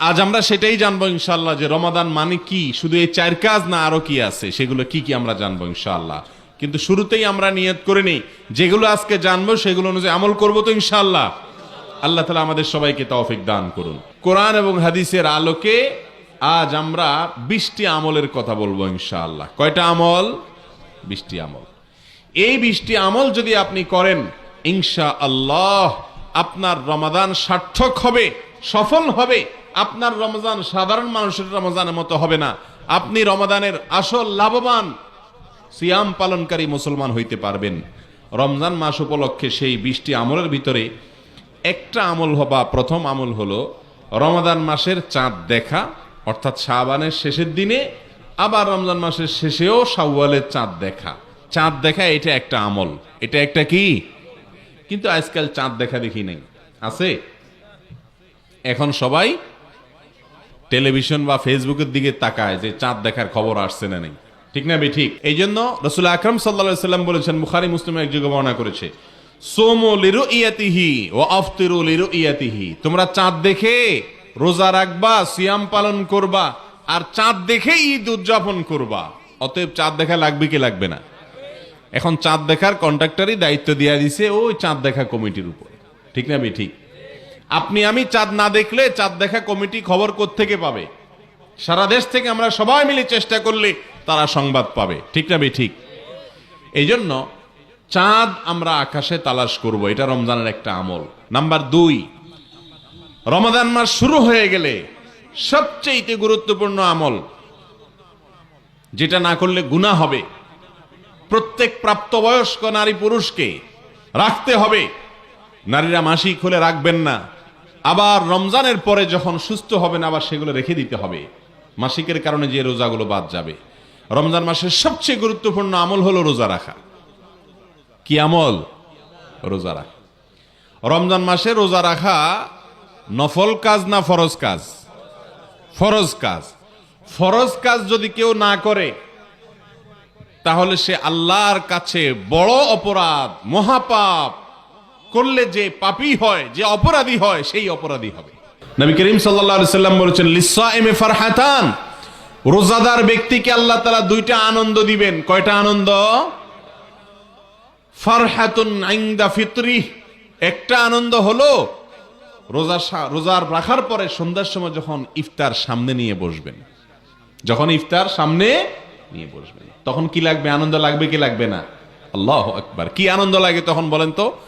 আজ আমরা সেটাই জানব ইনশাল্লাহ যে রমাদান মানে কি? শুধু এই চার কাজ না আরও কি আছে? সেগুলো কি কি আমরা জানব ইনশাল্লাহ কিন্তু শুরুতেই আমরা নিয়ত করে নিই। যেগুলো আজকে জানব সেগুলো অনুযায়ী আমল করব তো ইনশাল্লাহ আল্লাহ তালা আমাদের সবাইকে তৌফিক দান করুন। কোরআন এবং হাদিসের আলোকে আজ আমরা বিশটি আমলের কথা বলব ইনশাআল্লাহ। কয়টা আমল? বিশটি আমল। এই বিশটি আমল যদি আপনি করেন ইনশা আল্লাহ আপনার রমাদান সার্থক হবে, সফল হবে। আপনার রমজান সাধারণ মানুষের রমজানের মতো হবে না। আপনি রমাদানের আসল লাভবান, সিয়াম পালনকারী মুসলমান হইতে পারবেন। রমজান মাস উপলক্ষে সেই বিশটি আমলের ভিতরে একটা আমল হবা, প্রথম আমল হলো রমাদান মাসের চাঁদ দেখা, অর্থাৎ শাবানের শেষের দিনে, আবার রমজান মাসের শেষেও শাওয়ালের চাঁদ দেখা। চাঁদ দেখা এটা একটা আমল। এটা একটা কি? কিন্তু আজকাল চাঁদ দেখা দেখি নাই। আছে? এখন সবাই টেলিভিশন বা ফেসবুকের দিকে তাকায় যে চাঁদ দেখার খবর আসছে না নেই। ঠিক না বে ঠিক। এই জন্য রসুল আকরম সাল্লা সাল্লাম বলেছেন মুখারি মুসলিম এক যুগে বর্ণনা করেছে, সোমো লিরু ইয়াতিহি ও আফতিরু লিরু ইয়াতিহি তোমরা চাঁদ দেখে রোজা রাখবা, সিয়াম পালন করবা, আর চাঁদ দেখে ঈদ উদযাপন করবা। অতএব চাঁদ দেখা লাগবে কি লাগবে না? এখন চাঁদ দেখার কন্ট্রাক্টরই দায়িত্ব দিয়ে দিছে, ওই চাঁদ দেখা কমিটির উপর। ঠিক না বে ঠিক। আপনি আমি চাঁদ না দেখলে, চাঁদ দেখা কমিটি খবর থেকে পাবে? সারা দেশ থেকে আমরা সবাই মিলে চেষ্টা করলে তারা সংবাদ পাবে। ঠিক না ঠিক? এই জন্য চাঁদ আমরা আকাশে তালাশ করব, এটা রমজানের একটা আমল। নাম্বার দুই, রমাদান মাস শুরু হয়ে গেলে সবচেয়ে গুরুত্বপূর্ণ আমল, যেটা না করলে গুণা হবে। প্রত্যেক প্রাপ্তবয়স্ক নারী পুরুষকে রাখতে হবে। নারীরা মাসিক হলে রাখবেন না। আবার রমজানের পরে যখন সুস্থ হবেন, আবার সেগুলো রেখে দিতে হবে। মাসিকের কারণে যে রোজাগুলো বাদ যাবে। রমজান মাসের সবচেয়ে গুরুত্বপূর্ণ আমল হলো রোজা রাখা। কি আমল? রোজা রাখা। রমজান মাসে রোজা রাখা নফল কাজ না ফরজ কাজ? ফরজ কাজ। ফরজ কাজ যদি কেউ না করে, তাহলে সে আল্লাহর কাছে বড় অপরাধ, মহাপাপ করলে যে পাপি হয়, যে অপরাধী হয়, সেই অপরাধী হবে। নবী করিম সাল্লাম বলেছেন লিসাইমে ফারহাতান। রোজাদার ব্যক্তিকে আল্লাহ তাআলা দুইটা আনন্দ দিবেন। কয়টা আনন্দ? ফারহাতুন আইন্দা ফিতরি। একটা আনন্দ হলো, রোজা রোজার রাখার পরে সন্ধ্যার সময় যখন ইফতার সামনে নিয়ে বসবেন। যখন ইফতার সামনে নিয়ে বসবেন। তখন কি লাগবে? আনন্দ লাগবে কি লাগবে না? আল্লাহ একবার কি আনন্দ লাগে তখন বলেন তো?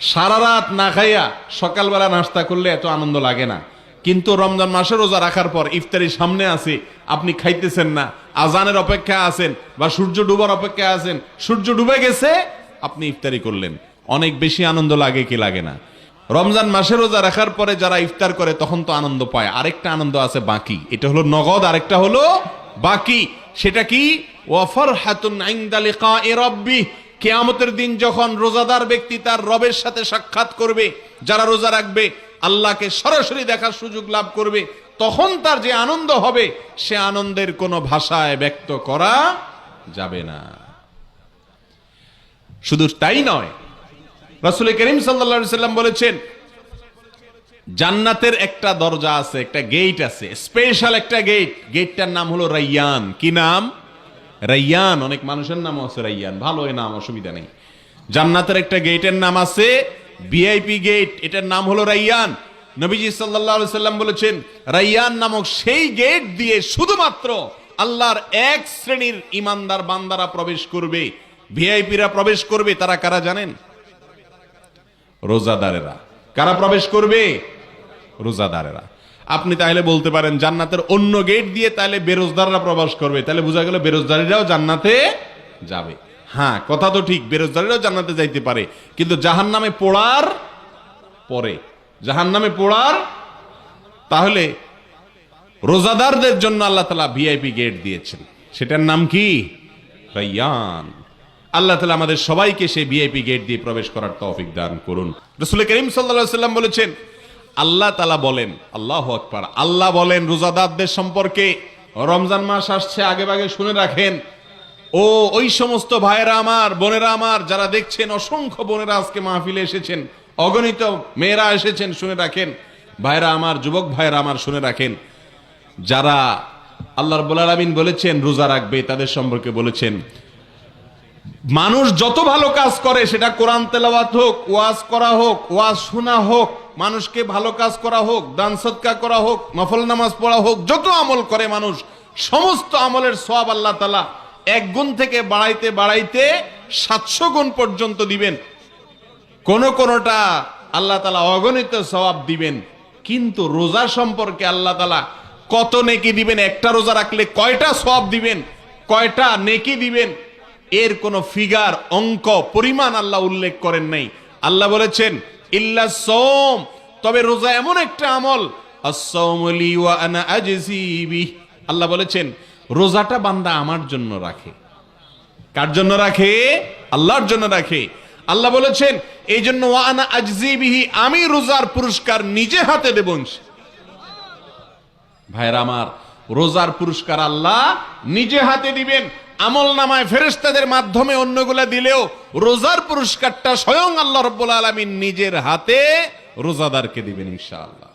সারা রাত না খাইয়া সকালবেলা নাস্তা করলে এত আনন্দ লাগে না। কিন্তু রমজান মাসে রোজা রাখার পর ইফতারি সামনে আছে, আপনি খাইতেছেন না। আজানের অপেক্ষা আছেন বা সূর্য ডুবার অপেক্ষা আছেন, সূর্য ডুবে গেছে, আপনি ইফতারি করলেন। অনেক বেশি আনন্দ লাগে কি লাগে না। রমজান মাসে রোজা রাখার পরে যারা ইফতার করে তখন তো আনন্দ পায়। আরেকটা আনন্দ আছে বাকি। এটা হলো নগদ, আরেকটা হলো বাকি। সেটা কি? ওয়াফার হাতুন কেয়ামতের দিন যখন রোজাদার ব্যক্তি তার রবের সাথে সাক্ষাৎ করবে, যারা রোজা রাখবে, আল্লাহকে সরাসরি দেখার সুযোগ লাভ করবে, তখন তার যে আনন্দ হবে, সে আনন্দের কোনো ভাষায় ব্যক্ত করা যাবে না। শুধু তাই নয়, রাসুল করিম সাল্লা সাল্লাম বলেছেন, জান্নাতের একটা দরজা আছে, একটা গেট আছে, স্পেশাল একটা গেট, গেটটার নাম হলো রাইয়ান। কি নাম? রাইয়ান, অনেক মানুষের নাম আছে রাইয়ান, ভালো এ নাম, অসুবিধা নেই। জান্নাতের একটা গেটের নাম আছে ভিআইপি গেট, এটার নাম হলো রাইয়ান। নবীজি সাল্লাল্লাহু সাল্লাম বলেছেন, রাইয়ান নামক সেই গেট দিয়ে শুধুমাত্র আল্লাহর এক শ্রেণির ইমানদার বান্দারা প্রবেশ করবে, ভিআইপিরা প্রবেশ করবে, তারা কারা জানেন? রোজাদারেরা। কারা প্রবেশ করবে? রোজাদারেরা। আপনি তাহলে বলতে পারেন, জান্নাতের অন্য গেট দিয়ে তাহলে বেরোজদাররা প্রবেশ করবে। তাহলে বোঝা গেল বেরোজদারিরাও জান্নাতে যাবে। হ্যাঁ কথা তো ঠিক, বেরোজদারিরাও জান্নাতে যাইতে পারে। কিন্তু জাহান নামে পড়ার পরে জাহান নামে পড়ার তাহলে রোজাদারদের জন্য আল্লাহ তালা ভিআইপি গেট দিয়েছেন। সেটার নাম কি? রাইয়ান। আল্লাহ তালা আমাদের সবাইকে সেই ভিআইপি গেট দিয়ে প্রবেশ করার তৌফিক দান করুন। রসুল করিম সাল্লা সাল্লাম বলেছেন আল্লাহ তালা বলেন, আল্লাহ আকবার, আল্লাহ বলেন, রোজাদারদের সম্পর্কে রমজান মাস আসছে, আগে ভাগে শুনে রাখেন। ও, ওই সমস্ত ভাইয়েরা আমার, বোনেরা আমার, যারা দেখছেন, অসংখ্য বোনেরা আজকে মাহফিলে এসেছেন, অগণিত মেয়েরা এসেছেন, শুনে রাখেন। ভাইরা আমার, যুবক ভাইরা আমার, শুনে রাখেন। যারা আল্লাহর আলামিন বলেছেন, রোজা রাখবে, তাদের সম্পর্কে বলেছেন। মানুষ যত ভালো কাজ করে, সেটা কোরআন তেলাওয়াত হোক, ওয়াজ করা হোক, ওয়াজ শোনা হোক মানুষকে ভালো কাজ করা হোক, দান সৎকা করা হোক, নফল নামাজ পড়া হোক, যত আমল করে মানুষ, সমস্ত আমলের সব আল্লাহ তালা এক গুণ থেকে বাড়াইতে বাড়াইতে সাতশো গুণ পর্যন্ত দিবেন। কোন কোনটা আল্লাহ তালা অগণিত সবাব দিবেন। কিন্তু রোজা সম্পর্কে আল্লাহ তালা কত নেকি দিবেন? একটা রোজা রাখলে কয়টা সব দিবেন? কয়টা নেকি দিবেন? এর কোন ফিগার, অঙ্ক, পরিমাণ আল্লাহ উল্লেখ করেন নাই। আল্লাহ বলেছেন ইল্লা সোম তবে রোজা এমন একটা আমল ওয়া আনা। আল্লাহ বলেছেন, রোজাটা বান্দা আমার জন্য রাখে। কার জন্য রাখে? আল্লাহর জন্য রাখে। আল্লাহ বলেছেন এই জন্য ওয়ানা আজজিবিহি আমি রোজার পুরস্কার নিজে হাতে দেব ভাইরা আমার, রোজার পুরস্কার আল্লাহ নিজে হাতে দিবেন। আমল নামায় ফেরেস্তাদের মাধ্যমে অন্যগুলা দিলেও রোজার পুরস্কারটা স্বয়ং আল্লাহ রব্বুল আলমিন নিজের হাতে রোজাদারকে দিবেন ইনশাআল্লাহ।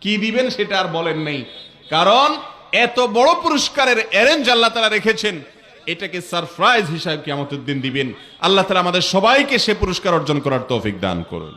কি দিবেন সেটা আর বলেন নেই। কারণ এত বড় পুরস্কারের অ্যারেঞ্জ আল্লাহ তারা রেখেছেন, এটাকে সারপ্রাইজ হিসাবে কিয়ামতের দিন দিবেন। আল্লাহ তালা আমাদের সবাইকে সে পুরস্কার অর্জন করার তৌফিক দান করুন।